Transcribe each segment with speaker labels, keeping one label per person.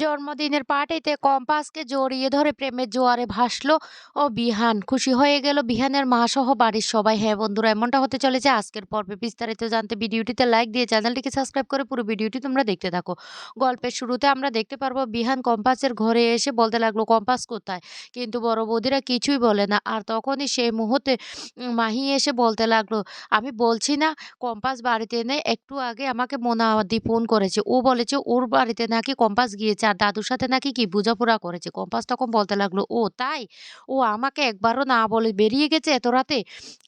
Speaker 1: জন্মদিনের পার্টিতে কম্পাসকে জড়িয়ে ধরে প্রেমের জোয়ারে ভাসলো ও বিহান। খুশি হয়ে গেল বিহানের মা সহ বাড়ির সবাই। হ্যাঁ বন্ধুরা, এমনটা হতে চলেছে আজকের পর্বে। বিস্তারিত জানতে ভিডিওটিতে লাইক দিয়ে চ্যানেলটিকে সাবস্ক্রাইব করে পুরো ভিডিওটি তোমরা দেখতে থাকো। গল্পের শুরুতে আমরা দেখতে পারব বিহান কম্পাসের ঘরে এসে বলতে লাগল, কম্পাস কোথায়? কিন্তু বড় বৌদিরা কিছুই বলে না। আর তখনই সেই মুহূর্তে মাহি এসে বলতে লাগল, আমি বলছি না, কম্পাস বাড়িতে নেই একটু আগে আমাকে মোনাদি ফোন করেছে। ও বলেছে, ওর বাড়িতে নাকি কম্পাস গিয়েছে। আর দাদুর সাথে নাকি কি বোঝাপড়া করেছে? কম্পাস তখন বলতে লাগল, ও, তাই? ও আমাকে একবারও না বলে বেরিয়ে গেছে এত রাতে?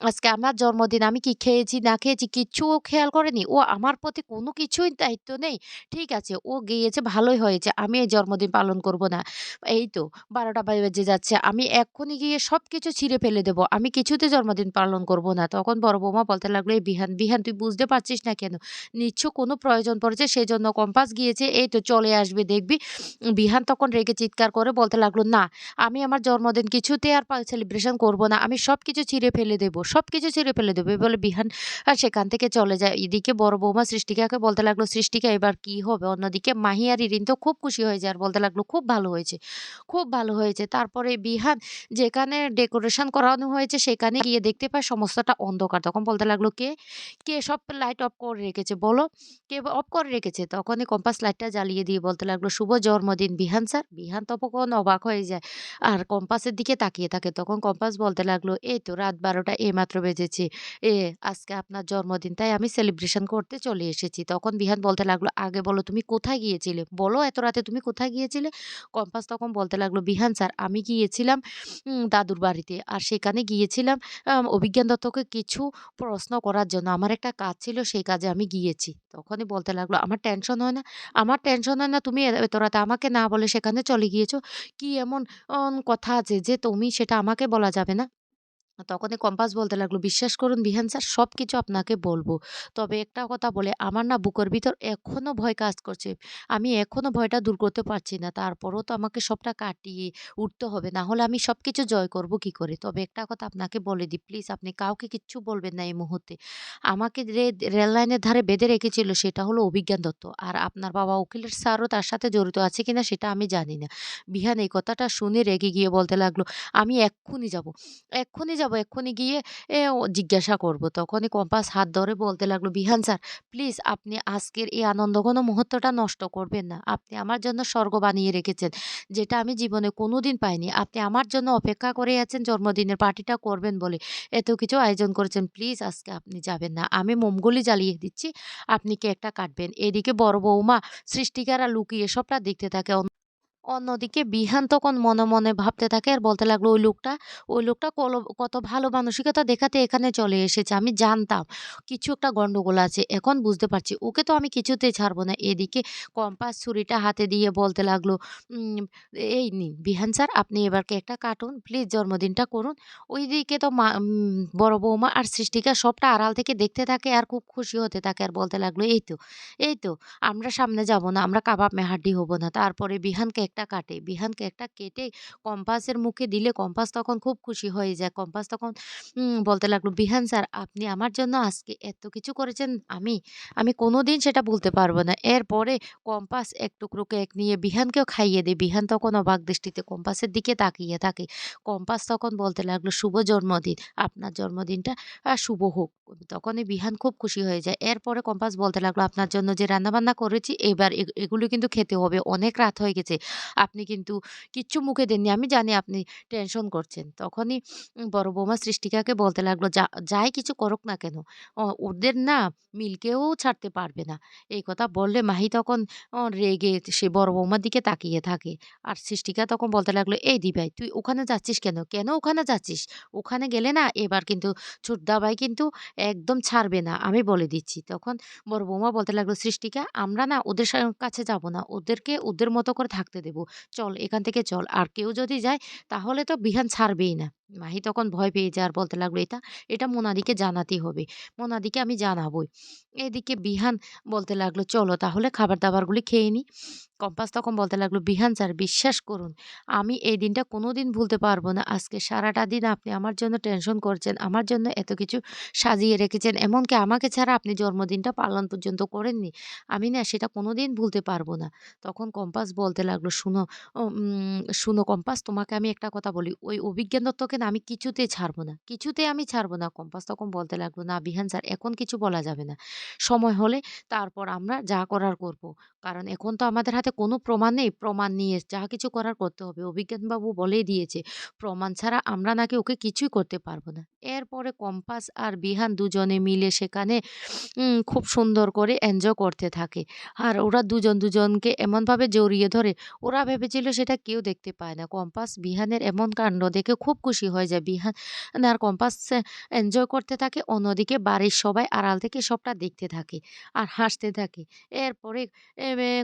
Speaker 1: আজকে আমার জন্মদিন, আমি কি খেয়েছি, না খেয়েছি কিচ্ছু খেয়াল করেনি? ও আমার প্রতি কোনো কিছুই দায়িত্ব নেই। ঠিক আছে, ও গিয়েছে, ভালোই হয়েছে, আমি এই জন্মদিন পালন করব না। এই তো, বারোটা বেজে যাচ্ছে, আমি এক্ষুনি গিয়ে সব কিছু ছিঁড়ে ফেলে দেবো, আমি কিছুতে জন্মদিন পালন করব না। তখন বড় বৌমা বলতে লাগল, এই বিহান বিহান, তুই বুঝতে পারছিস না কেন? নিশ্চয় কোনো প্রয়োজন পড়েছে, সেজন্য কম্পাস গিয়েছে, এই তো চলে আসবে, দেখবি বিহান তখন রেগে চিৎকার করে বলতে লাগল, না, আমি আমার জন্মদিন কিছুতে আর সেলিব্রেশন করব না। আমি সব কিছু ছিঁড়ে ফেলে দেবো সব কিছু ছিঁড়ে ফেলে দেবো। বলে বিহান আর সেখান থেকে চলে যায়। এদিকে বড় বৌমা সৃষ্টিকাকে বলতে লাগল, সৃষ্টিকা, এবার কি হবে? অন্যদিকে মাহি আর ইরিন তো খুব খুশি হয়ে যায় আর বলতে লাগল, খুব ভালো হয়েছে, খুব ভালো হয়েছে। তারপরে বিহান যেখানে ডেকোরেশন করানো হয়েছে সেখানে গিয়ে দেখতে পায় সমস্তটা অন্ধকার। তখন বলতে লাগল, কে কে সব লাইট অফ করে রেখেছে? বলো, কে অফ করে রেখেছে? তখনই কম্পাস লাইটটা জ্বালিয়ে দিয়ে বলতে লাগল, শুভ জন্মদিন বিহান স্যার, বিহান তখন অবাক হয়ে যায়। আর কম্পাসের দিকে তাকিয়ে থাকে, তখন কম্পাস বলতে লাগল, এই তো রাত বারোটা এইমাত্র বেজেছে। এ, আজকে আপনার জন্মদিন, তাই আমি সেলিব্রেশন করতে চলে এসেছি। তখন বিহান বলতে লাগল, আগে বলো তুমি কোথায় গিয়েছিলে? বলো, এত রাতে তুমি কোথায় গিয়েছিলে? কম্পাস তখন বলতে লাগল, বিহান স্যার, আমি গিয়েছিলাম দাদুর বাড়িতে। আর সেখানে গিয়েছিলাম অভিজ্ঞান দত্তকে কিছু প্রশ্ন করার জন্য। আমার একটা কাজ ছিল, সেই কাজে আমি গিয়েছি। তখনই বলতে লাগল, আমার টেনশন হয় না। আমার টেনশন হয় না, তুমি এত রাতে আমাকে না বলে সেখানে চলে গিয়েছো। কি এমন কথা আছে যে তুমি সেটা আমাকে বলা যাবে না? তখনই কম্পাস বলতে লাগল, বিশ্বাস করুন বিহান স্যার সব কিছু আপনাকে বলব। তবে একটা কথা বলে, আমার না বুকের ভিতর এখনও ভয় কাজ করছে। আমি এখনও ভয়টা দূর করতে পারছি না। তারপরও তো আমাকে সবটা কাটিয়ে উঠতে হবে। না হলে আমি সব কিছু জয় করব কি করে? তবে একটা কথা আপনাকে বলে দিই, প্লিজ আপনি কাউকে কিচ্ছু বলবেন না এই মুহূর্তে। আমাকে যে রেল লাইনের ধারে বেঁধে রেখেছিল সেটা হলো অভিজ্ঞান দত্ত। আর আপনার বাবা উকিলের স্যারও তার সাথে জড়িত আছে কিনা সেটা আমি জানি না। বিহান এই কথাটা শুনে রেগে গিয়ে বলতে লাগল, আমি এক্ষুনি যাব। এক্ষুনি যাব এক্ষুনি গিয়ে জিজ্ঞাসা করব। তখনই কম্পাস হাত ধরে বলতে লাগল, বিহান স্যার প্লিজ আপনি আজকের এই আনন্দঘন মুহূর্তটা নষ্ট করবেন না। আপনি আমার জন্য স্বর্গ বানিয়ে রেখেছেন, যেটা আমি জীবনে কোনো দিন পাইনি। আপনি আমার জন্য অপেক্ষা করে আছেন, জন্মদিনের পার্টিটা করবেন বলে। এত কিছু আয়োজন করেছেন প্লিজ আজকে আপনি যাবেন না। আমি মোমগুলি জ্বালিয়ে দিচ্ছি, আপনি কেকটা কাটবেন। এদিকে বড় বৌমা, সৃষ্টিকারা লুকিয়ে সবটা দেখতে থাকে। অন্যদিকে বিহান তখন মনে মনে ভাবতে থাকে আর বলতে লাগল, ওই লোকটা ওই লোকটা কত ভালো মানসিকতা দেখাতে এখানে চলে এসেছে, আমি জানতাম। কিছু একটা গন্ডগোল আছে, এখন বুঝতে পারছি। ওকে তো আমি কিছুতেই ছাড়বো না। এদিকে কম্পাস ছুরিটা হাতে দিয়ে বলতে লাগল এই নিন বিহান স্যার, আপনি এবার কেকটা কাটুন, প্লিজ জন্মদিনটা করুন। ওইদিকে তো মা বড় বৌমা আর সৃষ্টিকা সবটা আড়াল থেকে দেখতে থাকে আর খুব খুশি হতে থাকে আর বলতে লাগল, এই তো এই তো, আমরা সামনে যাব না, আমরা কাবাব মেহাড্ডি হব না। তারপরে বিহান কেকটা কাটে। বিহান কেকটা কেটে কম্পাসের মুখে দিলে কম্পাস তখন খুব খুশি হয়ে যায়। কম্পাস তখন বলতে লাগল, বিহান স্যার, আপনি আমার জন্য আজকে এত কিছু করেছেন, আমি আমি কোনোদিন সেটা বলতে পারব না। এরপরে কম্পাস এক টুকরো কেক নিয়ে বিহানকেও খাইয়ে দেয়। বিহান তখন অবাক দৃষ্টিতে কম্পাসের দিকে তাকিয়ে থাকে। কম্পাস তখন বলতে লাগল, শুভ জন্মদিন। আপনার জন্মদিনটা শুভ হোক। তখনই বিহান খুব খুশি হয়ে যায়। এরপরে কম্পাস বলতে লাগল, আপনার জন্য যে রান্নাবান্না করেছি, এবার এগুলো কিন্তু খেতে হবে। অনেক রাত হয়ে গেছে। আপনি কিন্তু কিচ্ছু মুখে দেননি। আমি জানি আপনি টেনশন করছেন। তখনই বড় বৌমা সৃষ্টিকাকে বলতে লাগল, যা, যাই কিছু করুক না কেন ওদের না মিলকেও ছাড়তে পারবে না। এই কথা বললে মাহি তখন রেগে সে বড় বৌমার দিকে তাকিয়ে থাকে। আর সৃষ্টিকা তখন বলতে লাগল, এই দিভাই, তুই ওখানে যাচ্ছিস কেন? কেন ওখানে যাচ্ছিস? ওখানে গেলে না এবার কিন্তু ছোটদাবাই কিন্তু একদম ছাড়বে না। আমি বলে দিচ্ছি। তখন বড় বৌমা বলতে লাগল, সৃষ্টিকা, আমরা না ওদের কাছে যাব না। ওদেরকে, ওদের মতো করে থাকতে দেব। চল এখান থেকে চল। আর কেউ যদি যায় তাহলে তো বিহান ছাড়বেই না। মাহি তখন ভয় পেয়ে যায় আর বলতে লাগল, "এটা, এটা মোনাদিকে জানাতেই হবে। মোনাদিকে আমি জানাবোই।" এদিকে বিহান বলতে লাগল, "চলো তাহলে খাবার-দাবারগুলি খেয়ে নিই।" কম্পাস তখন বলতে লাগল, "বিহান স্যার বিশ্বাস করুন, আমি এই দিনটা কোনো দিন ভুলতে পারব না। আজকে সারাটা দিন আপনি আমার জন্য টেনশন করছেন, আমার জন্য এত কিছু সাজিয়ে রেখেছেন। এমনকি আমাকে ছাড়া আপনি জন্মদিনটা পালন পর্যন্ত করেননি। আমি না সেটা কোনো দিন ভুলতে পারব না।" তখন কম্পাস বলতে লাগল, "শুনো শুনো কম্পাস তোমাকে আমি একটা কথা বলি, ওই অভিজ্ঞান দত্তকে না আমি কিছুতে ছাড়বো না। কিছুতে আমি ছাড়বো না।" কম্পাস তখন বলতে লাগল, "না বিহান স্যার এখন কিছু বলা যাবে না। সময় হলে তারপর আমরা যা করার করব। কারণ এখন তো আমাদের হাতে কোনো প্রমাণ নেই। প্রমাণ নিয়ে যা কিছু করার করতে হবে। অভিজ্ঞানবাবু বলেই দিয়েছে, প্রমাণ ছাড়া আমরা নাকি ওকে কিছুই করতে পারব না।" এরপরে কম্পাস আর বিহান দুজনে মিলে সেখানে খুব সুন্দর করে এনজয় করতে থাকে। আর ওরা দুজন দুজনকে এমনভাবে জড়িয়ে ধরে, ওরা ভেবেছিল সেটা কেউ দেখতে পায় না। কম্পাস বিহানের এমন কাণ্ড দেখে খুব খুশি হয়ে যায়। বিহান আর কম্পাস এনজয় করতে থাকে। অন্যদিকে বাড়ির সবাই আড়াল থেকে সবটা দেখতে থাকে আর হাসতে থাকে। এরপরে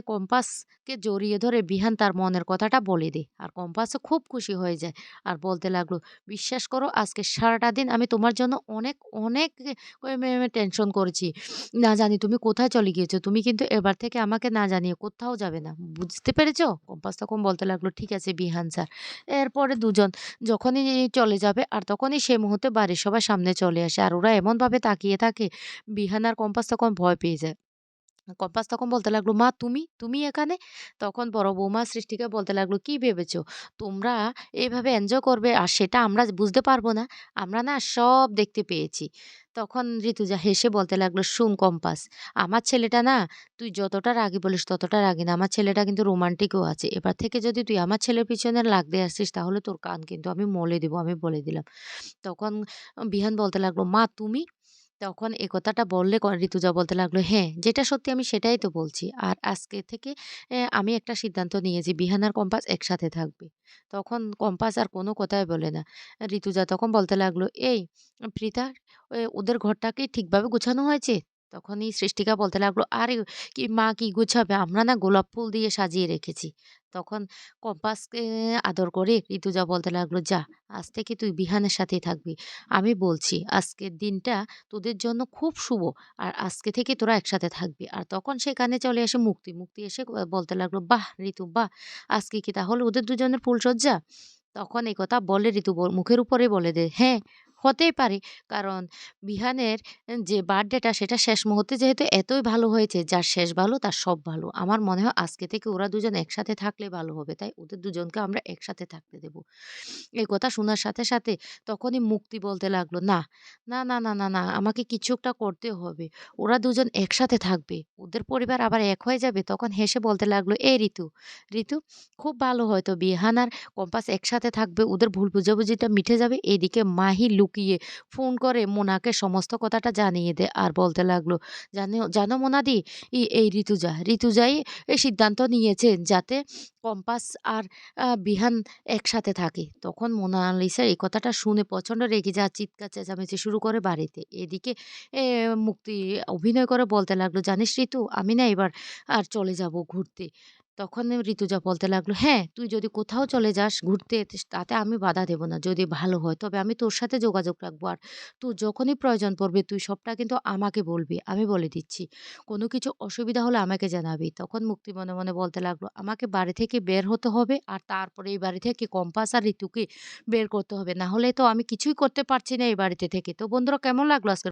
Speaker 1: কম্পাসকে জড়িয়ে ধরে বিহান তার মনের কথাটা বলে দেয়। আর কম্পাসও খুব খুশি হয়ে যায়। আর বলতে লাগল, "বিশ্বাস করো আজকে সারাটা দিন আমি তোমার জন্য অনেক, অনেক টেনশন করেছি। না জানি তুমি কোথায় চলে গিয়েছো। তুমি কিন্তু এবার থেকে আমাকে না জানিয়ে কোথাও যাবে না। বুঝতে পেরেছ?" কম্পাস তখন বলতে লাগল, "ঠিক আছে বিহান স্যার।" এরপরে দুজন যখনই চলে যাবে আর তখনই সেই মুহূর্তে বাড়ির সবার সামনে চলে আসে। আর ওরা এমনভাবে তাকিয়ে থাকে, বিহান আর কম্পাস তখন ভয় পেয়ে যায়। কম্পাস তখন বলতে লাগল, "মা তুমি? তুমি এখানে?" তখন বড় বৌমা সৃষ্টিকে বলতে লাগল, "কি ভেবেছো? তোমরা এভাবে এনজয় করবে আর সেটা আমরা বুঝতে পারব না? আমরা না সব দেখতে পেয়েছি।" তখন ঋতুজা হেসে বলতে লাগল, শুন কম্পাস, আমার ছেলেটা না তুই যতটা রাগী বলিস ততটা রাগী না। আমার ছেলেটা কিন্তু রোমান্টিকও আছে। এবার থেকে যদি তুই আমার ছেলের পিছনে লাগতে আসিস তাহলে তোর কান কিন্তু আমি মলে দেবো আমি বলে দিলাম।" তখন বিহান বলতে লাগল, "মা তুমি?" তখন এ কথাটা বললে ঋতুজা বলতে লাগল, "হ্যাঁ, যেটা সত্যি আমি সেটাই তো বলছি। আর আজকে থেকে আমি একটা সিদ্ধান্ত নিয়েছি বিহান আর কম্পাস একসাথে থাকবে।" তখন কম্পাস আর কোনো কথাই বলে না। ঋতুজা তখন বলতে লাগল, "এই প্রীতা ওদের ঘরটাকে ঠিকভাবে গোছানো হয়েছে?" তখনই সৃষ্টিকা বলতে লাগল, "আরে কি মা কি গুছাবে? আমরা না গোলাপ ফুল দিয়ে সাজিয়ে রেখেছি।" তখন কম্পাসকে আদর করে ঋতুজা বলতে লাগল, "যা, আজ থেকে তুই বিহানের সাথেই থাকবি। আমি বলছি আজকের দিনটা তোদের জন্য খুব শুভ। আর আজকে থেকে তোরা একসাথে থাকবি।" আর তখন সেখানে চলে আসে মুক্তি। মুক্তি এসে বলতে লাগল, "বাহ! ঋতু বাহ! আজকে কি তাহলে ওদের দুজনের ফুলসজ্জা?" তখন এই কথা বলে ঋতু মুখের উপরেই বলে দে "হ্যাঁ, হতেই পারে। কারণ বিহানের যে বার্থডেটা সেটা শেষ মুহূর্তে যেহেতু এতই ভালো হয়েছে, যার শেষ ভালো তার সব ভালো। আমার মনে হয় আজকে থেকে ওরা দুজন একসাথে থাকলে ভালো হবে। তাই ওদের দুজনকে আমরা একসাথে থাকতে দেব।" এই কথা শোনার সাথে, সাথে তখনই মুক্তি বলতে লাগল, "না, না, না, না, না, না, আমাকে কিছু একটা করতে হবে। ওরা দুজন একসাথে থাকবে। ওদের পরিবার আবার এক হয়ে যাবে।" তখন হেসে বলতে লাগল, "এই ঋতু, ঋতু খুব ভালো হয়তো বিহান আর কম্পাস একসাথে থাকবে। ওদের ভুল বোঝাবুঝিটা মিটে যাবে।" এদিকে মাহি লুকিয়ে ফোন করে মোনাকে সমস্ত কথাটা জানিয়ে দেয়। আর বলতে লাগল, "জানো জানো মোনাদি এই ঋতুজা, ঋতুজাই এই সিদ্ধান্ত নিয়েছে যাতে কম্পাস আর বিহান একসাথে থাকে।" তখন মোনালিসা এই কথাটা শুনে প্রচণ্ড রেগে আর চিৎকার চেঁচামেচি শুরু করে বাড়িতে। এদিকে মুক্তি অভিনয় করে বলতে লাগল, "জানিস ঋতু আমি না এবার আর চলে যাব ঘুরতে।" তখন ঋতুজা বলতে লাগল, "হ্যাঁ, তুই যদি কোথাও চলে যাস ঘুরতে তাতে আমি বাধা দেব না। যদি ভালো হয় তবে আমি তোর সাথে যোগাযোগ রাখব। আর তোর যখনই প্রয়োজন পড়বে তুই সবটা কিন্তু আমাকে বলবি। আমি বলে দিচ্ছি। কোনো কিছু অসুবিধা হলে আমাকে জানাবি।" তখন মুক্তি মনে, মনে বলতে লাগল, "আমাকে বাড়ি থেকে বের হতে হবে আর তারপরে এই বাড়ি থেকে কম্পাস আর ঋতুকে বের করতে হবে। না হলে তো আমি কিছুই করতে পারছি না এই বাড়িতে থেকে।" তো বন্ধুরা কেমন লাগল আজকের